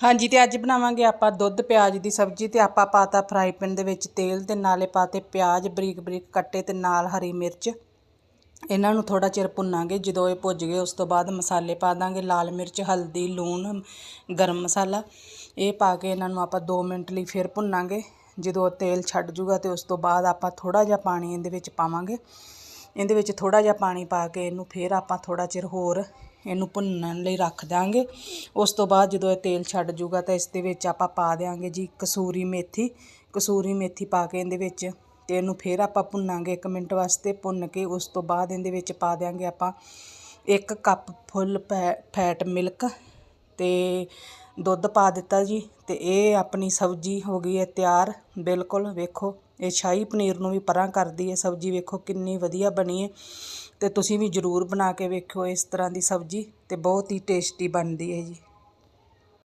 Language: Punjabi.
ਹਾਂਜੀ, ਤੇ ਅੱਜ ਬਣਾਵਾਂਗੇ ਆਪਾਂ ਦੁੱਧ, ਪਿਆਜ਼ ਦੀ ਸਬਜ਼ੀ ਤੇ ਆਪਾਂ ਪਾਤਾ ਫਰਾਈ ਪੈਨ ਦੇ ਵਿੱਚ ਤੇਲ ਤੇ ਨਾਲੇ ਪਾਤੇ ਪਿਆਜ਼ ਬਰੀਕ ਬਰੀਕ ਕੱਟੇ ਤੇ ਨਾਲ ਹਰੀ ਮਿਰਚ। ਇਹਨਾਂ ਨੂੰ ਥੋੜਾ ਚਿਰ ਭੁੰਨਾਂਗੇ, ਜਦੋਂ ਇਹ ਭੁੱਜ ਗਏ ਉਸ ਤੋਂ ਬਾਅਦ ਮਸਾਲੇ ਪਾ ਦਾਂਗੇ, ਲਾਲ ਮਿਰਚ, ਹਲਦੀ, ਲੂਣ, ਗਰਮ ਮਸਾਲਾ। ਇਹ ਪਾ ਕੇ ਇਹਨਾਂ ਨੂੰ ਆਪਾਂ 2 ਮਿੰਟ ਲਈ ਫਿਰ ਭੁੰਨਾਂਗੇ। ਜਦੋਂ ਤੇਲ ਛੱਡ ਜੂਗਾ ਤੇ ਉਸ ਤੋਂ ਬਾਅਦ ਆਪਾਂ ਥੋੜਾ ਜਿਹਾ ਪਾਣੀ ਇਹਦੇ ਵਿੱਚ ਪਾਵਾਂਗੇ। ਇਹਦੇ ਵਿੱਚ ਥੋੜਾ ਜਿਹਾ ਪਾਣੀ ਪਾ ਕੇ ਇਹਨੂੰ ਫਿਰ ਆਪਾਂ ਥੋੜਾ ਚਿਰ ਹੋਰ ਇਹਨੂੰ ਭੁੰਨਣ ਲਈ ਰੱਖ ਦਾਂਗੇ ਉਸ ਤੋਂ ਬਾਅਦ ਜਦੋਂ ਇਹ ਤੇਲ ਛੱਡ ਜੂਗਾ ਤਾਂ ਇਸ ਦੇ ਵਿੱਚ ਆਪਾਂ ਪਾ ਦਿਆਂਗੇ ਜੀ ਕਸੂਰੀ ਮੇਥੀ। ਕਸੂਰੀ ਮੇਥੀ ਪਾ ਕੇ ਇਹਦੇ ਵਿੱਚ ਤੇ ਇਹਨੂੰ ਫਿਰ ਆਪਾਂ ਭੁੰਨਾਂਗੇ 1 ਮਿੰਟ ਵਾਸਤੇ। ਭੁੰਨ ਕੇ ਉਸ ਤੋਂ ਬਾਅਦ ਇਹਦੇ ਵਿੱਚ ਪਾ ਦਿਆਂਗੇ ਆਪਾਂ 1 ਕੱਪ ਫੁੱਲ ਫੈਟ ਮਿਲਕ ਤੇ ਦੁੱਧ ਪਾ ਦਿੱਤਾ ਜੀ ਤੇ ਇਹ ਆਪਣੀ ਸਬਜ਼ੀ ਹੋ ਗਈ ਹੈ ਤਿਆਰ। ਬਿਲਕੁਲ ਵੇਖੋ, ਇਹ ਸ਼ਾਹੀ ਪਨੀਰ ਨੂੰ ਵੀ ਪਰਾਂ ਕਰਦੀ ਹੈ। ਸਬਜ਼ੀ ਵੇਖੋ ਕਿੰਨੀ ਵਧੀਆ ਬਣੀ ਹੈ ਤੇ ਤੁਸੀਂ ਵੀ ਜ਼ਰੂਰ ਬਣਾ ਕੇ ਵੇਖਿਓ ਇਸ ਤਰ੍ਹਾਂ ਦੀ ਸਬਜ਼ੀ ਤੇ ਬਹੁਤ ਹੀ ਟੇਸਟੀ ਬਣਦੀ ਹੈ ਜੀ।